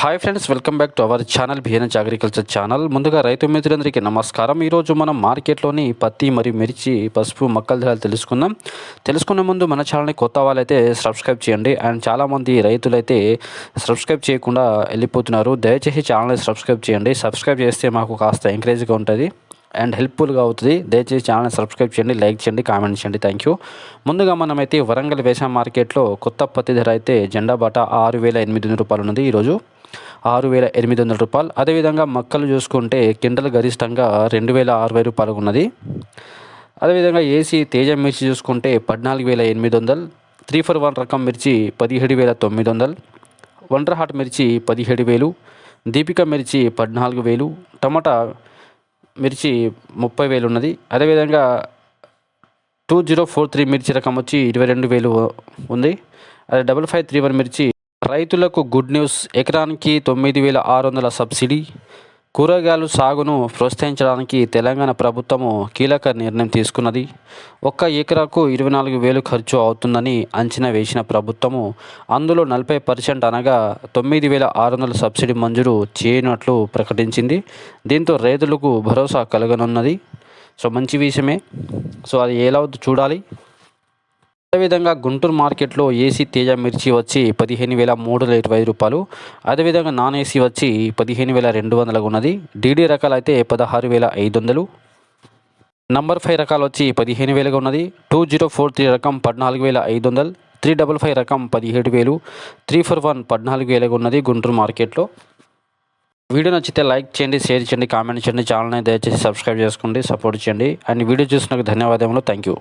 Hi friends welcome back to our channel BNH agriculture channel ముందుగా రైతు మిత్రులందరికీ నమస్కారం. ఈరోజు మనం మార్కెట్లోని పత్తి మరియు మిర్చి పసుపు మొక్కల ధరలు తెలుసుకుందాం. తెలుసుకునే ముందు మన ఛానల్ని కొత్త వాళ్ళైతే సబ్స్క్రైబ్ చేయండి. అండ్ చాలామంది రైతులైతే సబ్స్క్రైబ్ చేయకుండా వెళ్ళిపోతున్నారు. దయచేసి ఛానల్ని సబ్స్క్రైబ్ చేయండి. సబ్స్క్రైబ్ చేస్తే మాకు కాస్త ఎంకరేజ్గా ఉంటుంది. అండ్ హెల్ప్ఫుల్గా అవుతుంది. దయచేసి ఛానల్ సబ్స్క్రైబ్ చేయండి లైక్ చేయండి కామెంట్ చేయండి. థ్యాంక్ యూ ముందుగా మనమైతే వరంగల్ వేసా మార్కెట్లో కొత్త పత్తి ధర అయితే జెండా బాట ఆరు వేల ఎనిమిది వందల రూపాయలు ఉన్నది ఈరోజు. ఆరు వేల ఎనిమిది వందల రూపాయలు. అదేవిధంగా మొక్కలు చూసుకుంటే కిండల్ గరిష్టంగా రెండు వేల అరవై రూపాయలు ఉన్నది. అదేవిధంగా ఏసీ తేజ మిర్చి చూసుకుంటే పద్నాలుగు వేల ఎనిమిది వందలు. త్రీ ఫర్ వన్ రకం మిర్చి పదిహేడు వేల తొమ్మిది వందలు. వండర్ హాట్ మిర్చి పదిహేడు వేలు. దీపిక మిర్చి పద్నాలుగు వేలు. టమాటా మిర్చి ముప్పై వేలు ఉన్నది. అదేవిధంగా టూ జీరో ఫోర్ త్రీ మిర్చి రకం వచ్చి ఇరవై రెండు వేలు ఉంది. అదే డబల్ ఫైవ్ త్రీ వన్ మిర్చి రైతులకు గుడ్ న్యూస్ ఎకరానికి తొమ్మిది వేల ఆరు వందల సబ్సిడీ. కూరగాయలు సాగును ప్రోత్సహించడానికి తెలంగాణ ప్రభుత్వము కీలక నిర్ణయం తీసుకున్నది. ఒక్క ఎకరాకు ఇరవై నాలుగు వేలు ఖర్చు అవుతుందని అంచనా వేసిన ప్రభుత్వము అందులో నలభై పర్సెంట్ అనగా తొమ్మిది వేల ఆరు వందల సబ్సిడీ మంజూరు చేయనట్లు ప్రకటించింది. దీంతో రైతులకు భరోసా కలగనున్నది. సో మంచి విషయమే. సో అది ఎలా అవుతుందో చూడాలి. అదేవిధంగా గుంటూరు మార్కెట్లో ఏసీ తేజ మిర్చి వచ్చి పదిహేను వేల మూడు వందల ఇరవై రూపాయలు. అదేవిధంగా నాన్ ఏసీ వచ్చి పదిహేను వేల రెండు వందలకు ఉన్నది. డీడీ రకాలు అయితే పదహారు వేల ఐదు వందలు. నంబర్ ఫైవ్ రకాలు వచ్చి పదిహేను వేలుగా ఉన్నది. టూ జీరో ఫోర్ త్రీ రకం పద్నాలుగు వేల ఐదు వందలు. త్రీ డబల్ ఫైవ్ రకం పదిహేడు వేలు. త్రీ ఫోర్ వన్ పద్నాలుగు వేలుగా ఉన్నది గుంటూరు మార్కెట్లో. వీడియో నచ్చితే లైక్ చేయండి షేర్ చేయండి కామెంట్ చేయండి. ఛానల్ని దయచేసి సబ్స్క్రైబ్ చేసుకోండి సపోర్ట్ చేయండి. అండ్ వీడియో చూసినందుకు ధన్యవాదములు. Thank you